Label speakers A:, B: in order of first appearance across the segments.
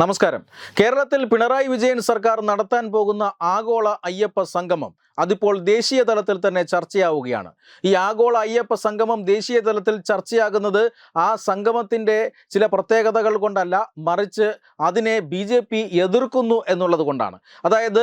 A: നമസ്കാരം. കേരളത്തിൽ പിണറായി വിജയൻ സർക്കാർ നടത്താൻ പോകുന്ന ആഗോള അയ്യപ്പ സംഗമം അതിപ്പോൾ ദേശീയ തലത്തിൽ തന്നെ ചർച്ചയാവുകയാണ്. ഈ ആഗോള അയ്യപ്പ സംഗമം ദേശീയ തലത്തിൽ ചർച്ചയാകുന്നത് ആ സംഗമത്തിന്റെ ചില പ്രത്യേകതകൾ കൊണ്ടല്ല മറിച്ച് അതിനെ ബി ജെ പി എതിർക്കുന്നു എന്നുള്ളത് കൊണ്ടാണ്. അതായത്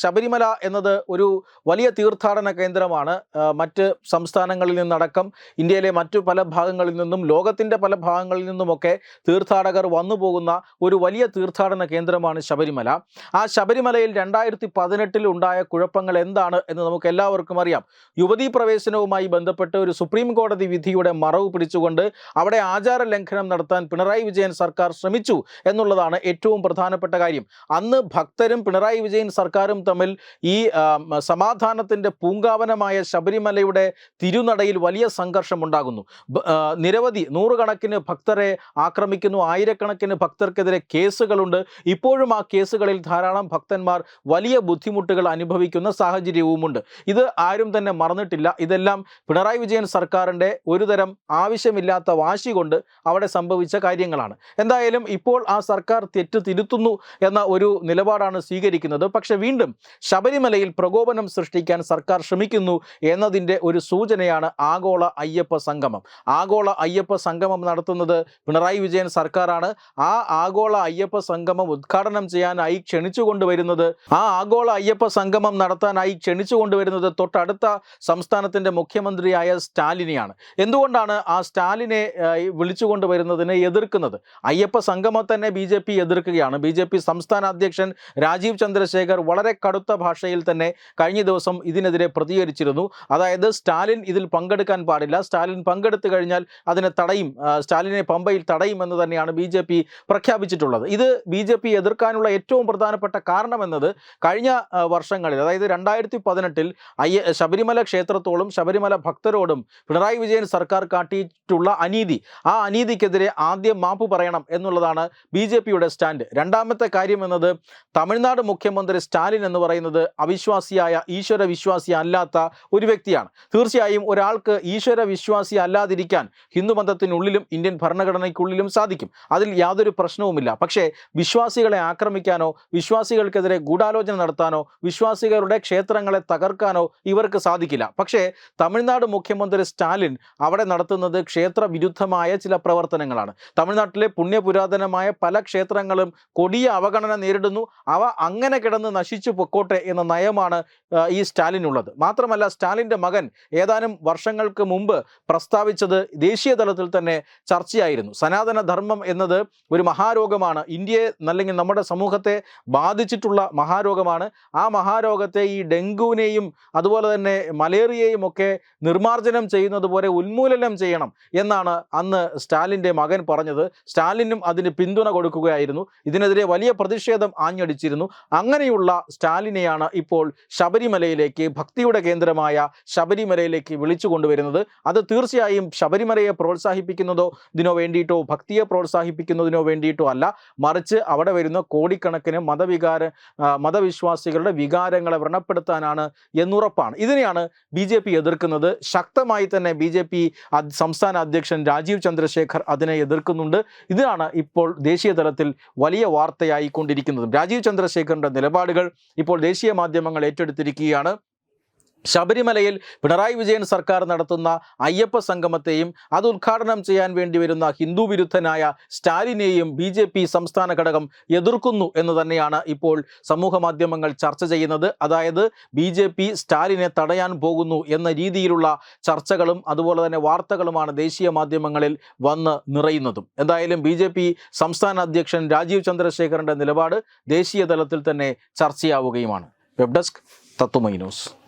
A: ശബരിമല എന്നത് ഒരു വലിയ തീർത്ഥാടന കേന്ദ്രമാണ്. മറ്റ് സംസ്ഥാനങ്ങളിൽ നിന്നടക്കം ഇന്ത്യയിലെ മറ്റു പല ഭാഗങ്ങളിൽ നിന്നും ലോകത്തിന്റെ പല ഭാഗങ്ങളിൽ നിന്നുമൊക്കെ തീർത്ഥാടകർ വന്നു പോകുന്ന ഒരു വലിയ തീർത്ഥാടന കേന്ദ്രമാണ് ശബരിമല. ആ ശബരിമലയിൽ രണ്ടായിരത്തി പതിനെട്ടിൽ ഉണ്ടായ കുഴപ്പങ്ങൾ എന്താണ് എന്ന് നമുക്ക് എല്ലാവർക്കും അറിയാം. യുവതീ പ്രവേശനവുമായി ബന്ധപ്പെട്ട് ഒരു സുപ്രീം കോടതി വിധിയുടെ മറവ് പിടിച്ചുകൊണ്ട് അവിടെ ആചാര ലംഘനം നടത്താൻ പിണറായി വിജയൻ സർക്കാർ ശ്രമിച്ചു എന്നുള്ളതാണ് ഏറ്റവും പ്രധാനപ്പെട്ട കാര്യം. അന്ന് ഭക്തരും പിണറായി വിജയൻ സർക്കാരും തമ്മിൽ ഈ സമാധാനത്തിന്റെ പൂങ്കാവനമായ ശബരിമലയുടെ തിരുനടയിൽ വലിയ സംഘർഷം ഉണ്ടാകുന്നു. നിരവധി നൂറുകണക്കിന് ഭക്തരെ ആക്രമിക്കുന്നു. ആയിരക്കണക്കിന് ഭക്തർക്കെതിരെ കേസുകളുണ്ട്. ഇപ്പോഴും ആ കേസുകളിൽ ധാരാളം ഭക്തന്മാർ വലിയ ബുദ്ധിമുട്ടുകൾ അനുഭവിക്കുന്ന സാഹചര്യവുമുണ്ട്. ഇത് ആരും തന്നെ മറന്നിട്ടില്ല. ഇതെല്ലാം പിണറായി വിജയൻ സർക്കാരിന്റെ ഒരുതരം ആവശ്യമില്ലാത്ത വാശി കൊണ്ട് അവിടെ സംഭവിച്ച കാര്യങ്ങളാണ്. എന്തായാലും ഇപ്പോൾ ആ സർക്കാർ തെറ്റ് തിരുത്തുന്നു എന്ന ഒരു നിലപാടാണ് സ്വീകരിക്കുന്നത്. പക്ഷെ വീണ്ടും ശബരിമലയിൽ പ്രകോപനം സൃഷ്ടിക്കാൻ സർക്കാർ ശ്രമിക്കുന്നു എന്നതിന്റെ ഒരു സൂചനയാണ് ആഗോള അയ്യപ്പ സംഗമം. ആഗോള അയ്യപ്പ സംഗമം നടത്തുന്നത് പിണറായി വിജയൻ സർക്കാരാണ്. ആ ആഗോള അയ്യപ്പ സംഗമം ഉദ്ഘാടനം ചെയ്യാനായി ക്ഷണിച്ചു കൊണ്ടുവരുന്നത് ആ ആഗോള അയ്യപ്പ സംഗമം നടത്താനായി ക്ഷണിച്ചു കൊണ്ടുവരുന്നത് തൊട്ടടുത്ത സംസ്ഥാനത്തിന്റെ മുഖ്യമന്ത്രിയായ സ്റ്റാലിനെയാണ്. എന്തുകൊണ്ടാണ് ആ സ്റ്റാലിനെ വിളിച്ചു കൊണ്ടുവരുന്നതിനെ എതിർക്കുന്നത്? അയ്യപ്പ സംഗമം തന്നെ ബി ജെ പി എതിർക്കുകയാണ്. ബി ജെ പി സംസ്ഥാന അധ്യക്ഷൻ രാജീവ് ചന്ദ്രശേഖർ വളരെ കടുത്ത ഭാഷയിൽ തന്നെ കഴിഞ്ഞ ദിവസം ഇതിനെതിരെ പ്രതികരിച്ചിരുന്നു. അതായത് സ്റ്റാലിൻ ഇതിൽ പങ്കെടുക്കാൻ പാടില്ല. സ്റ്റാലിൻ പങ്കെടുത്തു കഴിഞ്ഞാൽ അതിനെ തടയും സ്റ്റാലിനെ പമ്പയിൽ തടയും എന്ന് തന്നെയാണ് ബി പ്രഖ്യാപിച്ചിട്ടുള്ളത്. ഇത് ബി ജെ പി എതിർക്കാനുള്ള ഏറ്റവും പ്രധാനപ്പെട്ട കാരണമെന്നത് കഴിഞ്ഞ വർഷങ്ങളിൽ അതായത് രണ്ടായിരത്തി പതിനെട്ടിൽ അയ്യ ശബരിമല ക്ഷേത്രത്തോടും ശബരിമല ഭക്തരോടും പിണറായി വിജയൻ സർക്കാർ കാട്ടിയിട്ടുള്ള അനീതി ആ അനീതിക്കെതിരെ ആദ്യം മാപ്പ് പറയണം എന്നുള്ളതാണ് ബി ജെ പിയുടെ സ്റ്റാൻഡ്. രണ്ടാമത്തെ കാര്യം എന്നത് തമിഴ്നാട് മുഖ്യമന്ത്രി സ്റ്റാലിൻ എന്ന് പറയുന്നത് അവിശ്വാസിയായ ഈശ്വര വിശ്വാസി അല്ലാത്ത ഒരു വ്യക്തിയാണ്. തീർച്ചയായും ഒരാൾക്ക് ഈശ്വര വിശ്വാസി അല്ലാതിരിക്കാൻ ഹിന്ദുമതത്തിനുള്ളിലും ഇന്ത്യൻ ഭരണഘടനയ്ക്കുള്ളിലും സാധിക്കും. അതിൽ യാതൊരു പ്രശ്നവുമില്ല. പക്ഷേ വിശ്വാസികളെ ആക്രമിക്കാനോ വിശ്വാസികൾക്കെതിരെ ഗൂഢാലോചന നടത്താനോ വിശ്വാസികളുടെ ക്ഷേത്രങ്ങളെ തകർക്കാനോ ഇവർക്ക് സാധിക്കില്ല. പക്ഷേ തമിഴ്നാട് മുഖ്യമന്ത്രി സ്റ്റാലിൻ അവിടെ നടത്തുന്നത് ക്ഷേത്ര വിരുദ്ധമായ ചില പ്രവർത്തനങ്ങളാണ്. തമിഴ്നാട്ടിലെ പുണ്യപുരാതനമായ പല ക്ഷേത്രങ്ങളും കൊടിയ അവഗണന നേരിടുന്നു. അവ അങ്ങനെ കിടന്ന് നശിച്ചു പൊക്കോട്ടെ എന്ന നയമാണ് ഈ സ്റ്റാലിനുള്ളത്. മാത്രമല്ല സ്റ്റാലിന്റെ മകൻ ഏതാനും വർഷങ്ങൾക്ക് മുമ്പ് പ്രസ്താവിച്ചത് ദേശീയ തലത്തിൽ തന്നെ ചർച്ചയായിരുന്നു. സനാതന ധർമ്മം എന്നത് ഒരു മഹാരോഗമാണ്. ഇന്ത്യയെ അല്ലെങ്കിൽ നമ്മുടെ സമൂഹത്തെ ബാധിച്ചിട്ടുള്ള മഹാരോഗമാണ്. ആ മഹാരോഗത്തെ ഈ ഡെങ്കുവിനെയും അതുപോലെ തന്നെ മലേറിയയും ഒക്കെ നിർമ്മാർജനം ചെയ്യുന്നത് പോലെ ഉന്മൂലനം ചെയ്യണം എന്നാണ് അന്ന് സ്റ്റാലിന്റെ മകൻ പറഞ്ഞത്. സ്റ്റാലിനും അതിന് പിന്തുണ കൊടുക്കുകയായിരുന്നു. ഇതിനെതിരെ വലിയ പ്രതിഷേധം ആഞ്ഞടിച്ചിരുന്നു. അങ്ങനെയുള്ള സ്റ്റാലിനെയാണ് ഇപ്പോൾ ശബരിമലയിലേക്ക് ഭക്തിയുടെ കേന്ദ്രമായ ശബരിമലയിലേക്ക് വിളിച്ചു കൊണ്ടുവരുന്നത്. അത് തീർച്ചയായും ശബരിമലയെ പ്രോത്സാഹിപ്പിക്കുന്നതോ ഇതിനോ വേണ്ടിയിട്ടോ ഭക്തിയെ പ്രോത്സാഹിപ്പിക്കുന്നതിനോ വേണ്ടിയിട്ടോ അല്ല. മറിച്ച് അവിടെ വരുന്ന കോടിക്കണക്കിന് മതവികാര മതവിശ്വാസികളുടെ വികാരങ്ങളെ വ്രണപ്പെടുത്താനാണ് എന്നുറപ്പാണ്. ഇതിനെയാണ് ബി ജെ പി എതിർക്കുന്നത്. ശക്തമായി തന്നെ ബി ജെ പി സംസ്ഥാന അധ്യക്ഷൻ രാജീവ് ചന്ദ്രശേഖർ അതിനെ എതിർക്കുന്നുണ്ട്. ഇതാണ് ഇപ്പോൾ ദേശീയ തലത്തിൽ വലിയ വാർത്തയായി കൊണ്ടിരിക്കുന്നതും രാജീവ് ചന്ദ്രശേഖറിന്റെ നിലപാടുകൾ ഇപ്പോൾ ദേശീയ മാധ്യമങ്ങൾ ഏറ്റെടുത്തിരിക്കുകയാണ്. ശബരിമലയിൽ പിണറായി വിജയൻ സർക്കാർ നടത്തുന്ന അയ്യപ്പ സംഗമത്തെയും അത് ഉദ്ഘാടനം ചെയ്യാൻ വേണ്ടി വരുന്ന ഹിന്ദു വിരുദ്ധനായ സ്റ്റാലിനെയും ബി ജെ പി സംസ്ഥാന ഘടകം എതിർക്കുന്നു എന്ന് തന്നെയാണ് ഇപ്പോൾ സമൂഹ മാധ്യമങ്ങൾ ചർച്ച ചെയ്യുന്നത്. അതായത് ബി ജെ പി സ്റ്റാലിനെ തടയാൻ പോകുന്നു എന്ന രീതിയിലുള്ള ചർച്ചകളും അതുപോലെ തന്നെ വാർത്തകളുമാണ് ദേശീയ മാധ്യമങ്ങളിൽ വന്ന് നിറയുന്നതും. എന്തായാലും ബി ജെ പി സംസ്ഥാന അധ്യക്ഷൻ രാജീവ് ചന്ദ്രശേഖരന്റെ നിലപാട് ദേശീയ തലത്തിൽ തന്നെ ചർച്ചയാവുകയുമാണ്. വെബ് ഡെസ്ക് തത്തുമൈ ന്യൂസ്.